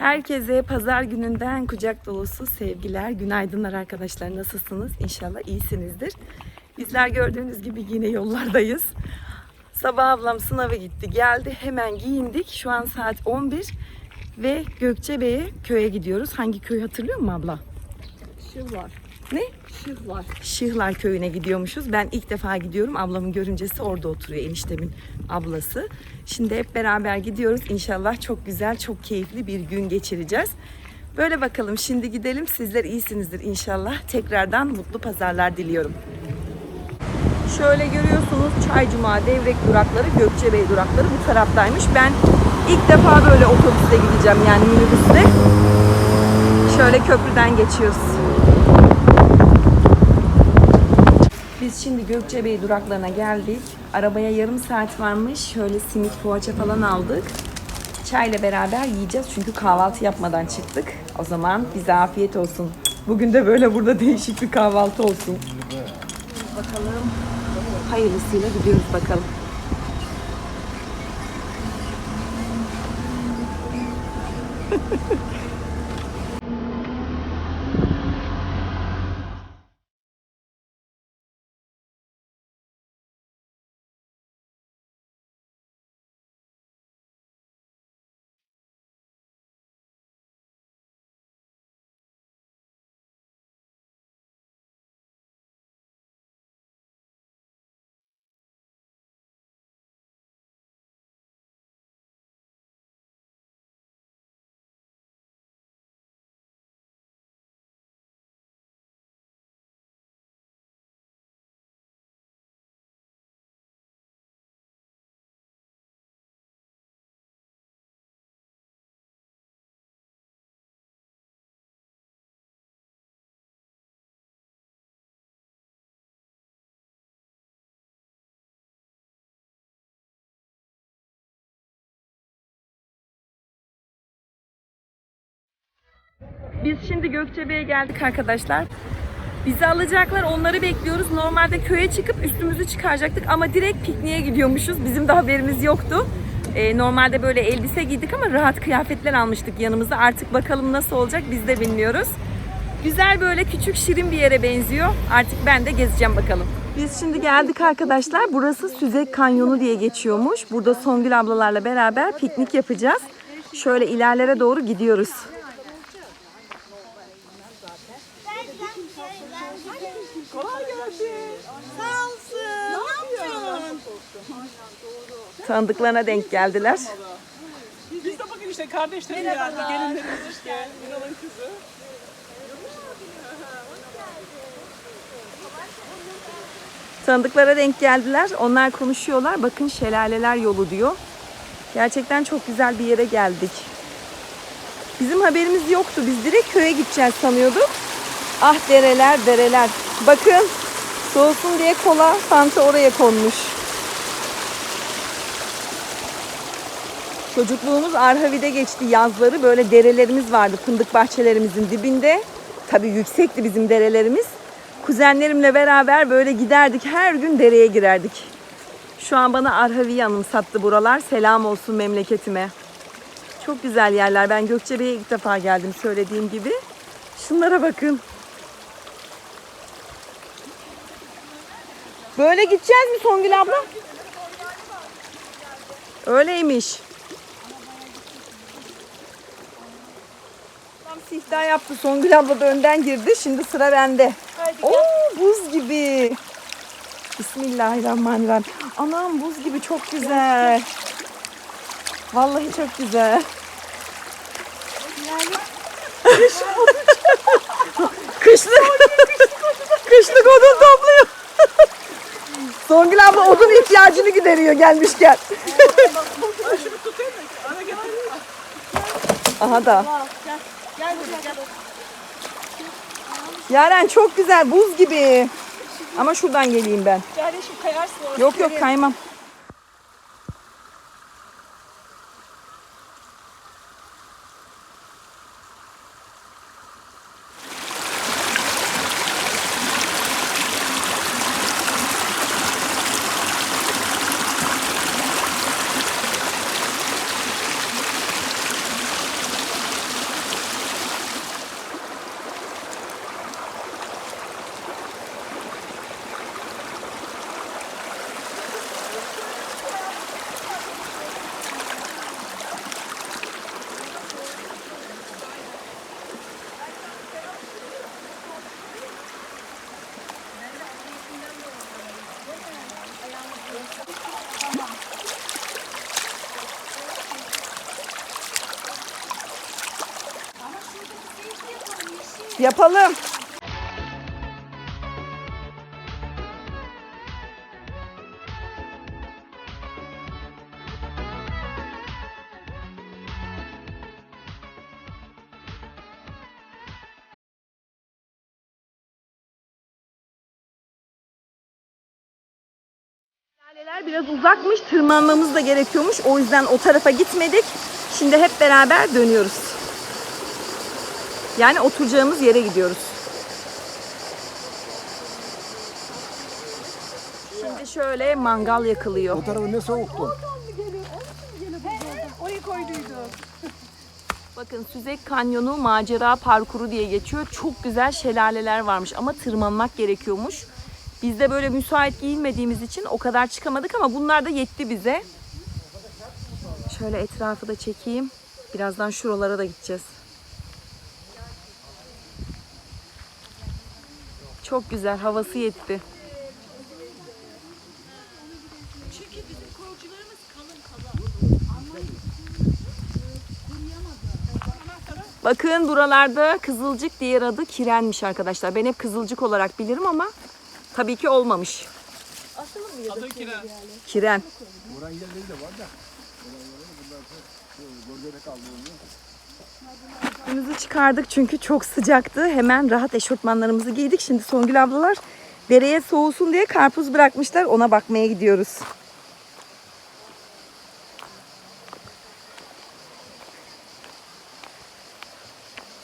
Herkese pazar gününden kucak dolusu sevgiler, günaydınlar arkadaşlar. Nasılsınız? İnşallah iyisinizdir. Bizler gördüğünüz gibi yine yollardayız. Sabah ablam sınava gitti, geldi. Hemen giyindik. Şu an saat 11 ve Gökçebe'ye köye gidiyoruz. Hangi köy hatırlıyor musun abla? Şıhlar. Ne? Şıhlar. Şıhlar köyüne gidiyormuşuz. Ben ilk defa gidiyorum. Ablamın görüncesi orada oturuyor. Eniştemin ablası. Şimdi hep beraber gidiyoruz. İnşallah çok güzel, çok keyifli bir gün geçireceğiz. Böyle bakalım. Şimdi gidelim. Sizler iyisinizdir inşallah. Tekrardan mutlu pazarlar diliyorum. Şöyle görüyorsunuz Çaycuma, Devrek durakları, Gökçebey durakları bu taraftaymış. Ben ilk defa böyle otobüste gideceğim yani minibüste. Şöyle köprüden geçiyoruz. Biz şimdi Gökçebey duraklarına geldik. Arabaya yarım saat varmış. Şöyle simit poğaça falan aldık. Çayla beraber yiyeceğiz çünkü kahvaltı yapmadan çıktık. O zaman bize afiyet olsun. Bugün de böyle burada değişik bir kahvaltı olsun. Bakalım. Hayırlısıyla gidiyoruz bakalım. Biz şimdi Gökçebe'ye geldik arkadaşlar. Bizi alacaklar, onları bekliyoruz. Normalde köye çıkıp üstümüzü çıkaracaktık ama direkt pikniğe gidiyormuşuz. Bizim de haberimiz yoktu. Ee, normalde böyle elbise giydik ama rahat kıyafetler almıştık yanımıza. Artık bakalım nasıl olacak biz de bilmiyoruz. Güzel böyle küçük şirin bir yere benziyor. Artık ben de gezeceğim bakalım. Biz şimdi geldik arkadaşlar. Burası Süzek Kanyonu diye geçiyormuş. Burada Songül ablalarla beraber piknik yapacağız. Şöyle ilerlere doğru gidiyoruz. Kolay gelsin. Sağ olsun. Ne yapıyorsun? Tanıdıklarına denk geldiler. Biz de bakın işte kardeşlerim geldi. Gelinlerimiz işte. Ünal'ın kızı. Tanıdıklara denk geldiler. Onlar konuşuyorlar. Bakın şelaleler yolu diyor. Gerçekten çok güzel bir yere geldik. Bizim haberimiz yoktu. Biz direkt köye gideceğiz sanıyorduk. Ah dereler dereler. Bakın soğusun diye kola fanta oraya konmuş. Çocukluğumuz Arhavi'de geçti yazları. Böyle derelerimiz vardı fındık bahçelerimizin dibinde. Tabii yüksekti bizim derelerimiz. Kuzenlerimle beraber böyle giderdik. Her gün dereye girerdik. Şu an bana Arhavi'yi anımsattı buralar. Selam olsun memleketime. Çok güzel yerler. Ben Gökçebe'ye ilk defa geldim söylediğim gibi. Şunlara bakın. Böyle gideceğiz mi Songül abla? Öyleymiş. Siftah yaptı. Songül abla da önden girdi. Şimdi sıra bende. Oo buz gibi. Bismillahirrahmanirrahim. Anam buz gibi çok güzel. Vallahi çok güzel. Kışlık. Kışlık odun topluyor. Songül abla odun ihtiyacını gideriyor gelmişken. Aha da. Gel. Buraya gel. Yaren çok güzel buz gibi. Ama şuradan geleyim ben. Gel şu kayarsın. Yok yok kaymam. Yapalım. Laleler biraz uzakmış, tırmanmamız da gerekiyormuş. O yüzden o tarafa gitmedik. Şimdi hep beraber dönüyoruz. Yani oturacağımız yere gidiyoruz. Şimdi şöyle mangal yakılıyor. O tarafı ne soğuktu. Oraya koyduydu. Bakın Süzek Kanyonu macera parkuru diye geçiyor. Çok güzel şelaleler varmış ama tırmanmak gerekiyormuş. Biz de böyle müsait giyinmediğimiz için o kadar çıkamadık ama bunlar da yetti bize. Şöyle etrafı da çekeyim. Birazdan şuralara da gideceğiz. Çok güzel, havası yetti. Bakın buralarda kızılcık diğer adı kirenmiş arkadaşlar. Ben hep kızılcık olarak bilirim ama tabii ki olmamış. Adı Kiren. Kiren. Yerleri de var da. Üstümüzü çıkardık çünkü çok sıcaktı. Hemen rahat eşofmanlarımızı giydik. Şimdi Songül ablalar dereye soğusun diye karpuz bırakmışlar. Ona bakmaya gidiyoruz.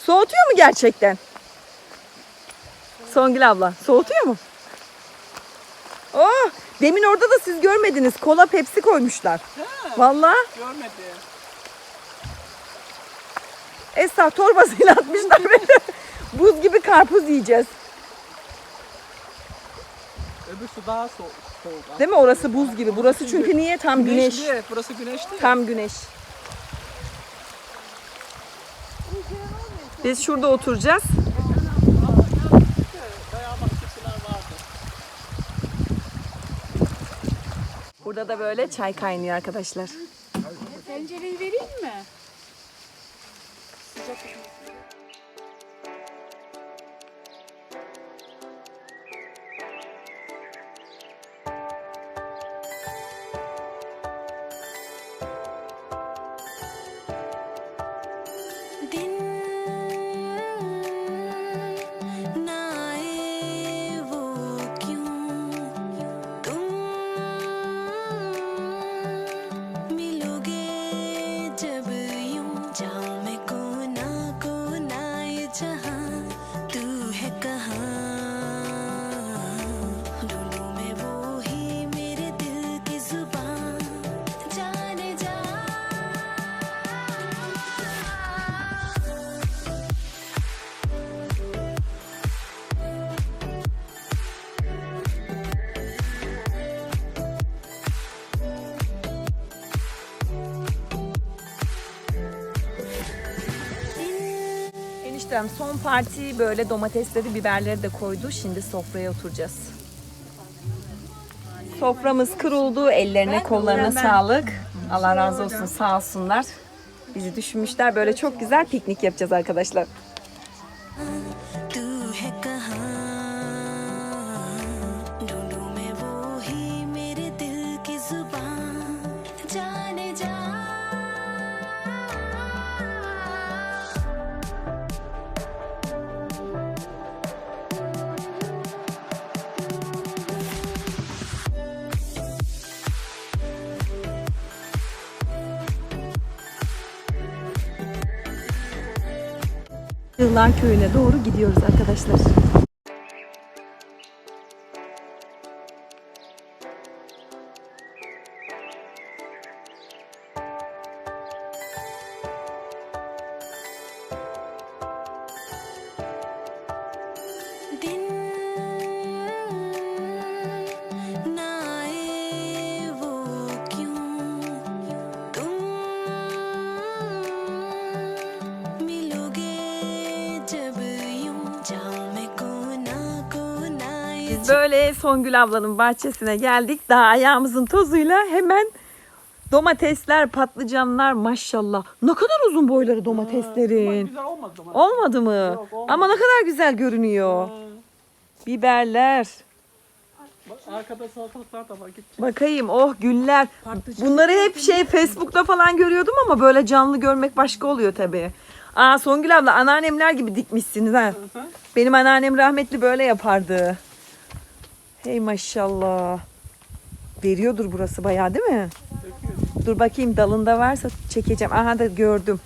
Soğutuyor mu gerçekten? Songül abla soğutuyor mu? Oh, demin orada da siz görmediniz. Kola Pepsi koymuşlar. Vallahi. Görmedi. Esra torbasıyla atmışlar beni. Buz gibi karpuz yiyeceğiz. Öbür su daha soğuk. soğuk. Değil mi? Orası buz gibi. Burası çünkü niye? Tam güneş. Güneşli, evet, burası güneşli. Tam güneş. Biz şurada oturacağız. Burada da böyle çay kaynıyor arkadaşlar. Tencereyi vereyim mi? Eniştem son parti böyle domatesleri, biberleri de koydu. Şimdi sofraya oturacağız. Soframız kuruldu. Ellerine, kollarına sağlık. Allah razı olsun. Sağ olsunlar. Bizi düşünmüşler. Böyle çok güzel piknik yapacağız arkadaşlar. Yıllar köyüne doğru gidiyoruz arkadaşlar. Biz böyle Songül ablanın bahçesine geldik. Daha ayağımızın tozuyla hemen Domatesler, patlıcanlar maşallah. Ne kadar uzun boyları domateslerin. güzel olmadı mı? Olmadı mı? Yok, olmadı. Ama ne kadar güzel görünüyor. Ha, Biberler. bak, arkada salatalıklar da var. Git. Bakayım oh güller. Bunları hep şey Facebook'ta falan görüyordum ama böyle canlı görmek başka oluyor tabii. Aa Songül abla anneannemler gibi dikmişsiniz ha. Benim anneannem rahmetli böyle yapardı. Hey maşallah. Veriyordur burası bayağı değil mi? Dur bakayım dalında varsa çekeceğim. Aha da gördüm.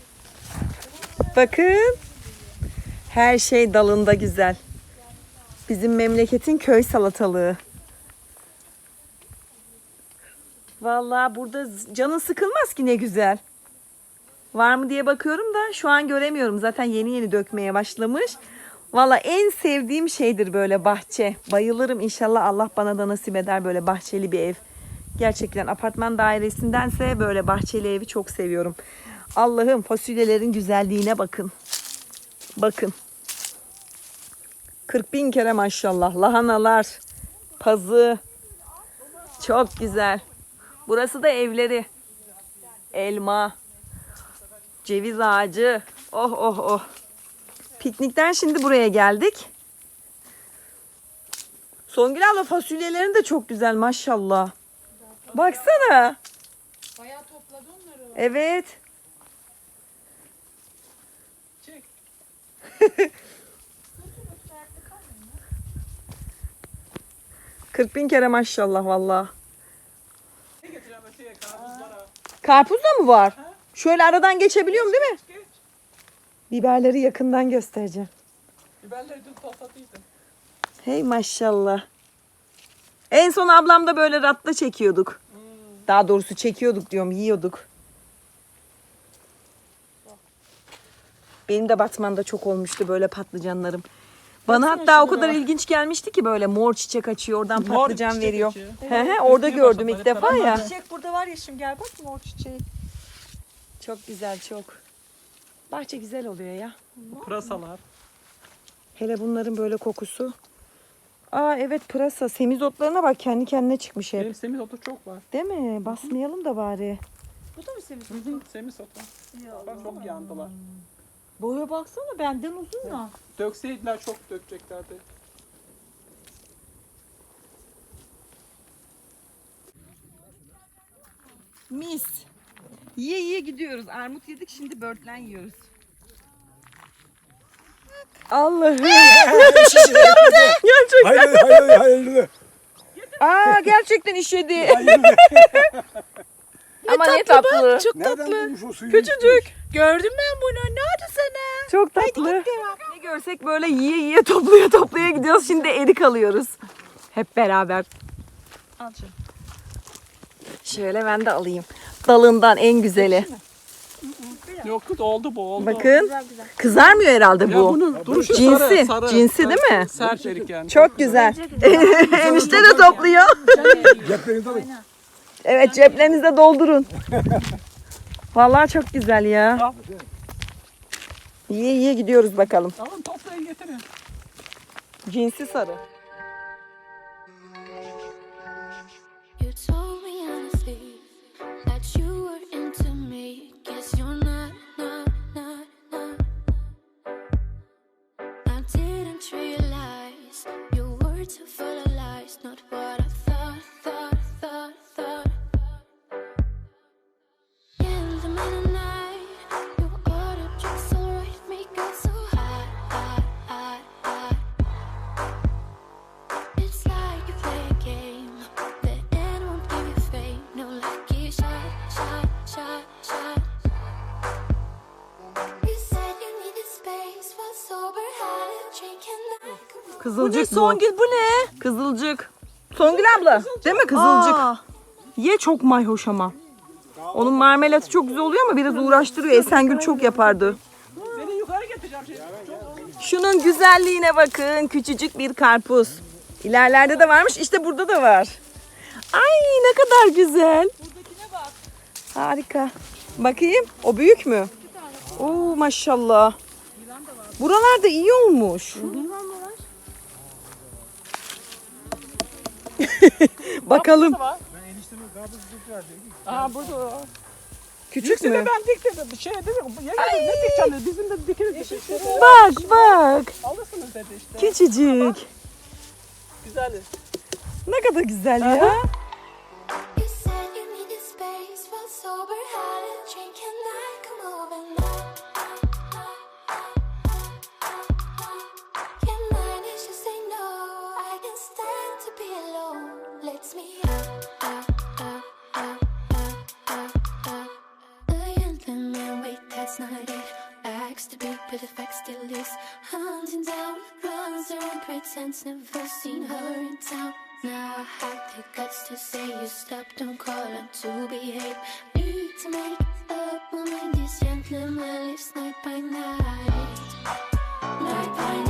Bakın. Her şey dalında güzel. Bizim memleketin köy salatalığı. Vallahi burada canın sıkılmaz ki ne güzel. Var mı diye bakıyorum da şu an göremiyorum. Zaten yeni yeni dökmeye başlamış. Valla en sevdiğim şeydir böyle bahçe. Bayılırım inşallah Allah bana da nasip eder böyle bahçeli bir ev. Gerçekten apartman dairesindense böyle bahçeli evi çok seviyorum. Allah'ım fasulyelerin güzelliğine bakın. Bakın. 40 bin kere maşallah. Lahanalar, pazı. Çok güzel. Burası da evleri. Elma, ceviz ağacı. Oh oh oh. Piknikten şimdi buraya geldik. Songül abla fasulyelerin de çok güzel maşallah. Baksana. Bayağı topladı onları. Evet. Çek. Kırk bin kere maşallah valla. Karpuz da mı var? Şöyle aradan geçebiliyorum değil mi? Biberleri yakından göstereceğim. Biberleri dün topladıydım. Hey maşallah. En son ablamda böyle ratla çekiyorduk. Daha doğrusu çekiyorduk diyorum, yiyorduk. Benim de Batman'da çok olmuştu böyle patlıcanlarım. Bana Baksana hatta o kadar ilginç gelmişti ki böyle mor çiçek açıyor, oradan Mor patlıcan veriyor. açıyor. He he, orada Türkiye gördüm ilk defa ya. Çiçek burada var ya şimdi gel bak mor çiçeği. Çok güzel çok. Bahçe güzel oluyor ya. Pırasalar. Hele bunların böyle kokusu. Aa evet pırasa. Semizotlarına bak kendi kendine çıkmış hep. Benim semizotu çok var. Değil mi? Basmayalım da bari. Bu da mı hı, Semizotu. Bak çok yandılar. Boya baksana benden uzun ya. Dökseydiler çok dökeceklerdi. Mis. Yiye yiye gidiyoruz. Armut yedik şimdi börtlen yiyoruz. Allah'ım. gerçekten. Hayır hayır hayır. Aa gerçekten işedi. Ama ne tatlı. Çok bulmuş o suyu? Küçücük. Gördüm ben bunu. Ne oldu sana? Çok tatlı. Ne görsek böyle yiye yiye toplaya toplaya gidiyoruz. Şimdi erik alıyoruz. Hep beraber. Al canım. Şöyle ben de alayım. Dalından en güzeli. Yok kız oldu bu oldu. Bakın. Güzel güzel. Kızarmıyor herhalde Ya bu. bunun duruşu Cinsi, sarı, sarı. cinsi değil mi? Sert erik yani. Çok güzel. Enişte de topluyor. Ceplerinize alın. Evet ceplerinize doldurun. Vallahi çok güzel ya. Al. Yiye yiye gidiyoruz bakalım. Alın toplayın getirin. Cinsi sarı. Kızılcık bu. Songül bu ne? Kızılcık. Songül abla. Değil mi kızılcık? Ye çok mayhoş ama. Onun marmelatı çok güzel oluyor ama biraz uğraştırıyor. Esengül çok yapardı. Seni yukarı getireceğim şey. Şunun güzelliğine bakın. Küçücük bir karpuz. İlerlerde de varmış. İşte burada da var. Ay ne kadar güzel. Harika. Bakayım. O büyük mü? Oo maşallah. Buralarda iyi olmuş. Bakalım. var. Aa burada. o. Küçük İkisini mü? ben diktim. Bir şey dedim. Ya ne dikeceğiniz? Bizim de dikeriz. Bir şey Bak bak. Alırsınız dedi işte. Küçücük. Güzel. Ne kadar güzel ya. That's not it. Acts to be, but the fact still is. Hunting down, runs around, pretends never seen her in town. Now I have the guts to say you stop, don't call her to behave. Need to make up my mind, this gentleman lives night by night. Night by night,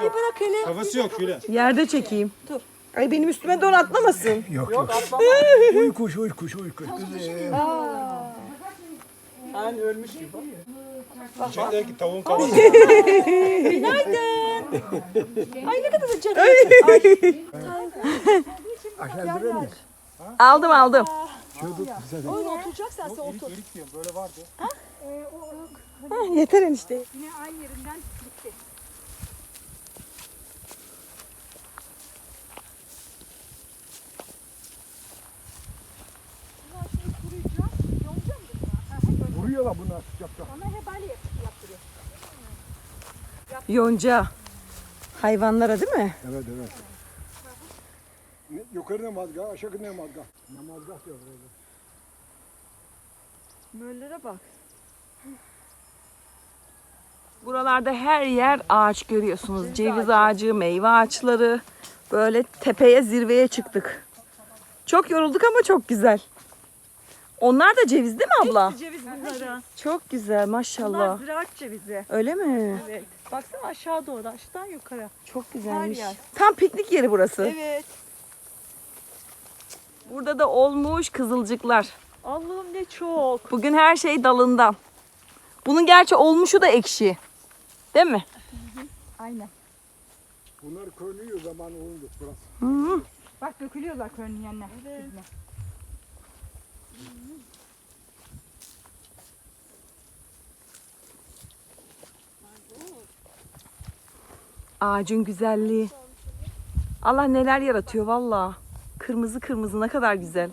bir bırak hele. Kafası yok şöyle. Yerde çekeyim. Dur. Ay benim üstüme don atlamasın. Yok yok. Uykuş uykuş uykuş. Güzel. Hani ölmüş gibi. İçerideki tavuğun kafası. Ay ne kadar da canım. Aşağı indirir miyiz? Aldım aldım. Şöyle tut bize de. Erik diyorum böyle vardı. Yeter enişte. Vuruyorlar bunlar sıcakta. Yonca. Hayvanlara değil mi? Evet evet. Ne- Yukarı ne mazga, aşağı ne mazga. Ne mazga diyor böyle. Möllere bak. Buralarda her yer ağaç görüyorsunuz. Ceviz ağacı, meyve ağaçları. Böyle tepeye, zirveye çıktık. Çok yorulduk ama çok güzel. Onlar da ceviz değil mi abla? Ceviz bunları. Çok güzel Bunlar maşallah. ziraat cevizi. Öyle mi? Evet. Baksana aşağı doğru, aşağıdan yukarı. Çok güzelmiş. Her yer. Tam piknik yeri burası. Evet. Burada da olmuş kızılcıklar. Allah'ım ne çok. Bugün her şey dalından. Bunun gerçi olmuşu da ekşi. Değil mi? Aynen. Bunlar körlüyor zaman oldu burası. Hı hı. Bak dökülüyorlar körünün yanına. Evet. Ağacın güzelliği. Allah neler yaratıyor valla. Kırmızı kırmızı ne kadar güzel.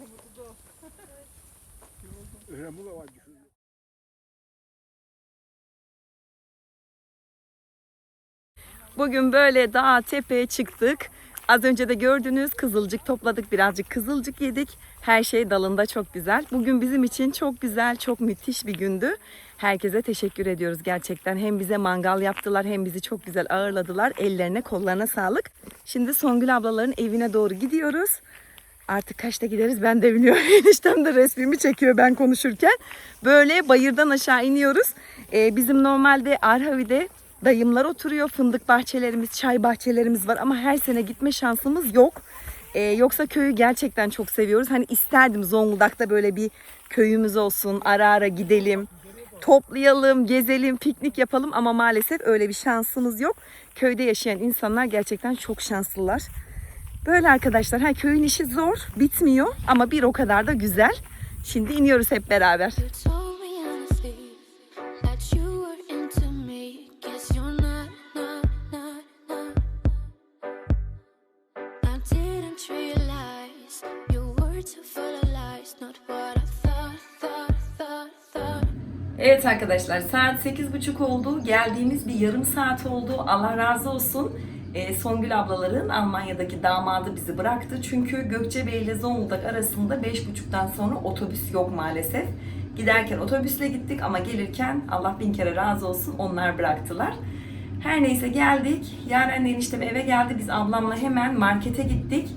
Bugün böyle dağ tepeye çıktık. Az önce de gördünüz kızılcık topladık birazcık kızılcık yedik. Her şey dalında çok güzel. Bugün bizim için çok güzel, çok müthiş bir gündü. Herkese teşekkür ediyoruz gerçekten. Hem bize mangal yaptılar hem bizi çok güzel ağırladılar. Ellerine kollarına sağlık. Şimdi Songül ablaların evine doğru gidiyoruz. Artık kaçta gideriz ben de bilmiyorum. Eniştem de resmimi çekiyor ben konuşurken. Böyle bayırdan aşağı iniyoruz. Ee, bizim normalde Arhavi'de dayımlar oturuyor. Fındık bahçelerimiz, çay bahçelerimiz var ama her sene gitme şansımız yok. Ee, yoksa köyü gerçekten çok seviyoruz. Hani isterdim Zonguldak'ta böyle bir köyümüz olsun. Ara ara gidelim. Toplayalım, gezelim, piknik yapalım ama maalesef öyle bir şansımız yok. Köyde yaşayan insanlar gerçekten çok şanslılar. Böyle arkadaşlar. Ha köyün işi zor, bitmiyor ama bir o kadar da güzel. Şimdi iniyoruz hep beraber. Evet arkadaşlar saat 8.30 oldu. Geldiğimiz bir yarım saat oldu. Allah razı olsun. e, Songül ablaların Almanya'daki damadı bizi bıraktı. Çünkü Gökçebey ile Zonguldak arasında 5.30'dan sonra otobüs yok maalesef. Giderken otobüsle gittik ama gelirken Allah bin kere razı olsun onlar bıraktılar. Her neyse geldik. Yaren eniştem eve geldi. Biz ablamla hemen markete gittik.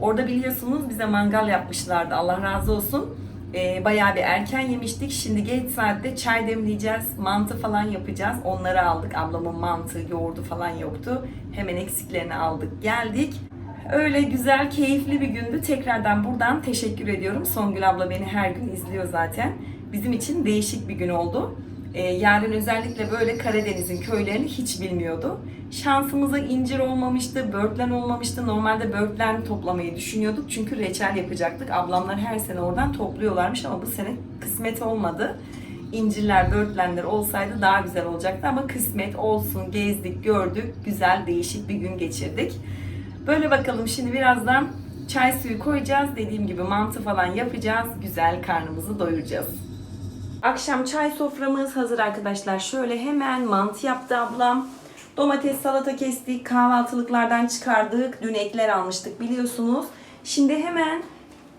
Orada biliyorsunuz bize mangal yapmışlardı. Allah razı olsun. Ee, bayağı bir erken yemiştik. Şimdi geç saatte çay demleyeceğiz. Mantı falan yapacağız. Onları aldık. Ablamın mantı, yoğurdu falan yoktu. Hemen eksiklerini aldık. Geldik. Öyle güzel, keyifli bir gündü. Tekrardan buradan teşekkür ediyorum. Songül abla beni her gün izliyor zaten. Bizim için değişik bir gün oldu. Ee, yarın özellikle böyle Karadeniz'in köylerini hiç bilmiyordu. Şansımıza incir olmamıştı, börtlen olmamıştı. Normalde börtlen toplamayı düşünüyorduk çünkü reçel yapacaktık. Ablamlar her sene oradan topluyorlarmış ama bu sene kısmet olmadı. İncirler, börtlenler olsaydı daha güzel olacaktı ama kısmet olsun, gezdik, gördük, güzel, değişik bir gün geçirdik. Böyle bakalım şimdi birazdan çay suyu koyacağız. Dediğim gibi mantı falan yapacağız. Güzel karnımızı doyuracağız. Akşam çay soframız hazır arkadaşlar. Şöyle hemen mantı yaptı ablam. Domates, salata kestik. Kahvaltılıklardan çıkardık. Dün ekler almıştık biliyorsunuz. Şimdi hemen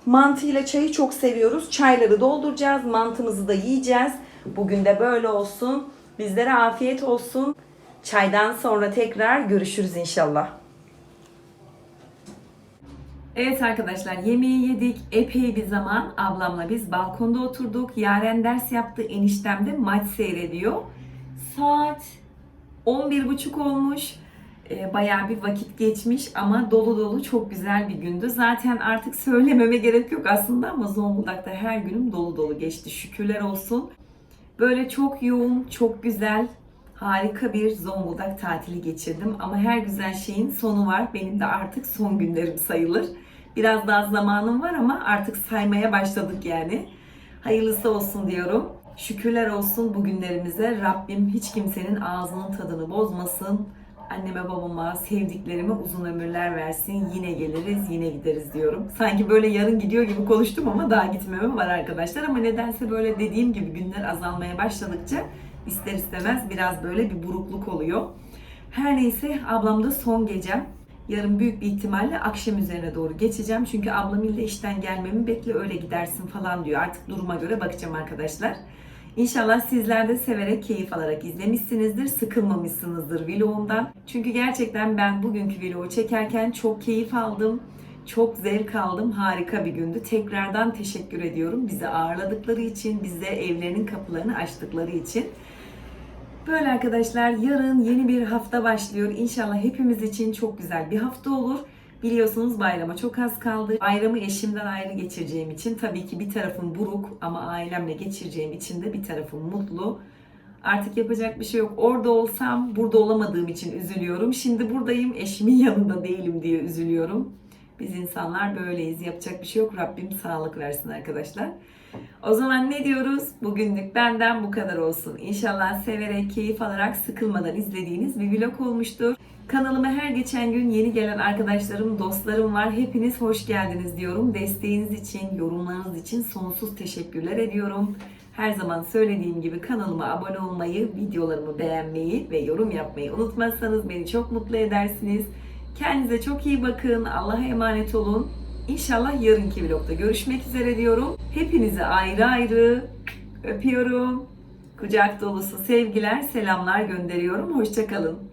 mantıyla çayı çok seviyoruz. Çayları dolduracağız. Mantımızı da yiyeceğiz. Bugün de böyle olsun. Bizlere afiyet olsun. Çaydan sonra tekrar görüşürüz inşallah. Evet arkadaşlar yemeği yedik. Epey bir zaman ablamla biz balkonda oturduk. Yaren ders yaptı. Eniştem de maç seyrediyor. Saat 11.30 olmuş. Ee, Bayağı bir vakit geçmiş ama dolu dolu çok güzel bir gündü. Zaten artık söylememe gerek yok aslında ama Zonguldak'ta her günüm dolu dolu geçti. Şükürler olsun. Böyle çok yoğun, çok güzel, harika bir Zonguldak tatili geçirdim. Ama her güzel şeyin sonu var. Benim de artık son günlerim sayılır. Biraz daha zamanım var ama artık saymaya başladık yani. Hayırlısı olsun diyorum. Şükürler olsun bugünlerimize. Rabbim hiç kimsenin ağzının tadını bozmasın. Anneme babama, sevdiklerime uzun ömürler versin. Yine geliriz, yine gideriz diyorum. Sanki böyle yarın gidiyor gibi konuştum ama daha gitmeme var arkadaşlar. Ama nedense böyle dediğim gibi günler azalmaya başladıkça ister istemez biraz böyle bir burukluk oluyor. Her neyse ablamda son gecem. Yarın büyük bir ihtimalle akşam üzerine doğru geçeceğim. Çünkü ablam ille işten gelmemi bekle öyle gidersin falan diyor. Artık duruma göre bakacağım arkadaşlar. İnşallah sizler de severek, keyif alarak izlemişsinizdir. Sıkılmamışsınızdır vlogumdan. Çünkü gerçekten ben bugünkü vlogu çekerken çok keyif aldım. Çok zevk aldım. Harika bir gündü. Tekrardan teşekkür ediyorum. Bizi ağırladıkları için, bize evlerinin kapılarını açtıkları için. Böyle arkadaşlar yarın yeni bir hafta başlıyor. İnşallah hepimiz için çok güzel bir hafta olur. Biliyorsunuz bayrama çok az kaldı. Bayramı eşimden ayrı geçireceğim için tabii ki bir tarafım buruk ama ailemle geçireceğim için de bir tarafım mutlu. Artık yapacak bir şey yok. Orada olsam burada olamadığım için üzülüyorum. Şimdi buradayım eşimin yanında değilim diye üzülüyorum. Biz insanlar böyleyiz. Yapacak bir şey yok. Rabbim sağlık versin arkadaşlar. O zaman ne diyoruz? Bugünlük benden bu kadar olsun. İnşallah severek, keyif alarak, sıkılmadan izlediğiniz bir vlog olmuştur. Kanalıma her geçen gün yeni gelen arkadaşlarım, dostlarım var. Hepiniz hoş geldiniz diyorum. Desteğiniz için, yorumlarınız için sonsuz teşekkürler ediyorum. Her zaman söylediğim gibi kanalıma abone olmayı, videolarımı beğenmeyi ve yorum yapmayı unutmazsanız beni çok mutlu edersiniz. Kendinize çok iyi bakın. Allah'a emanet olun. İnşallah yarınki vlogda görüşmek üzere diyorum. Hepinizi ayrı ayrı öpüyorum. Kucak dolusu sevgiler, selamlar gönderiyorum. Hoşçakalın.